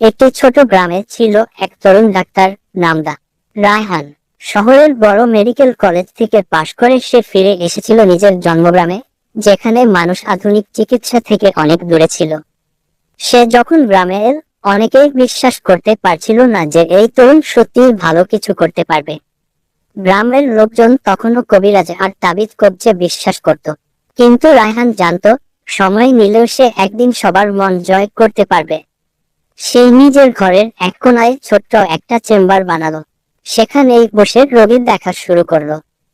একটি ছোট গ্রামে ছিল এক তরুণ ডাক্তার নামদা। রায়হান শহরের বড় মেডিকেল কলেজ থেকে পাশ করে সে ফিরে এসেছিল নিজের জন্মগ্রামে, যেখানে মানুষ আধুনিক চিকিৎসা থেকে অনেক দূরে ছিল। সে যখন গ্রামে এল, অনেকেই বিশ্বাস করতে পারছিল না যে এই তরুণ সত্যিই ভালো কিছু করতে পারবে। গ্রামের লোকজন তখনও কবিরাজ আর তাবিজ কবজে বিশ্বাস করত। কিন্তু রায়হান জানতো, সময় নিলেও সে একদিন সবার মন জয় করতে পারবে। সে নিজের ঘরের এক কোনায় ছোট্ট একটা চেম্বার বানালো। সেখানেই বসে রোগীর দেখা শুরু করল।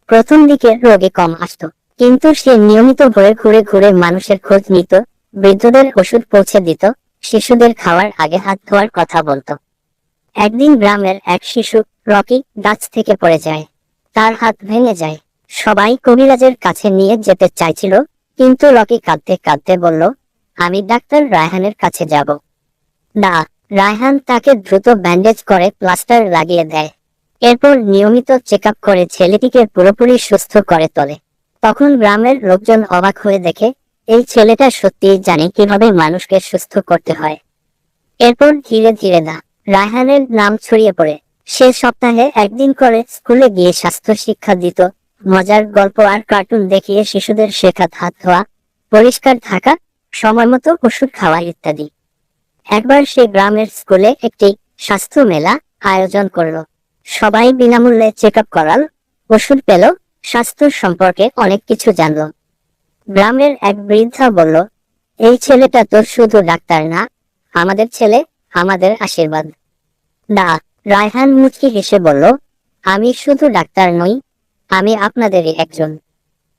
প্রথম দিকে রোগী কম আসতো, কিন্তু সে নিয়মিত ঘুরে ঘুরে ঘুরে মানুষের খোঁজ নিত, বৃদ্ধদের ওষুধ পৌঁছে দিত, শিশুদের খাওয়ার আগে হাত ধোয়ার কথা বলতো। একদিন গ্রামের এক শিশু রকি গাছ থেকে পড়ে যায়। তার হাত ভেঙে যায়। সবাই কবিরাজের কাছে নিয়ে যেতে চাইছিল, কিন্তু রকি কাঁদতে কাঁদতে বলল, আমি ডাক্তার রায়হানের কাছে যাব। না, রায়হান তাকে দ্রুত ব্যান্ডেজ করে প্লাস্টার লাগিয়ে দেয়। এরপর নিয়মিত চেক করে ছেলেটিকে পুরোপুরি সুস্থ করে তোলে। তখন গ্রামের লোকজন অবাক হয়ে দেখে, এই ছেলেটা সত্যিই জানে কীভাবে মানুষকে সুস্থ করতে হয়। এরপর ধীরে ধীরে না, রায়হানের নাম ছড়িয়ে পড়ে। সে সপ্তাহে একদিন করে স্কুলে গিয়ে স্বাস্থ্য শিক্ষা দিত। মজার গল্প আর কার্টুন দেখিয়ে শিশুদের শেখাত হাত ধোয়া, পরিষ্কার থাকা, সময় মতো ওষুধ খাওয়া ইত্যাদি। একবার সে গ্রামের স্কুলে একটি স্বাস্থ্য মেলা আয়োজন করল। সবাই বিনামূল্যে চেক আপ করাল, ওষুধ পেল, স্বাস্থ্য সম্পর্কে অনেক কিছু জানলো। গ্রামের এক বৃদ্ধা বলল, এই ছেলেটা তো শুধু ডাক্তার না, আমাদের ছেলে আমাদের আশীর্বাদ। না, রায়হান মুচকি হেসে বলল, আমি শুধু ডাক্তার নই, আমি আপনাদেরই একজন।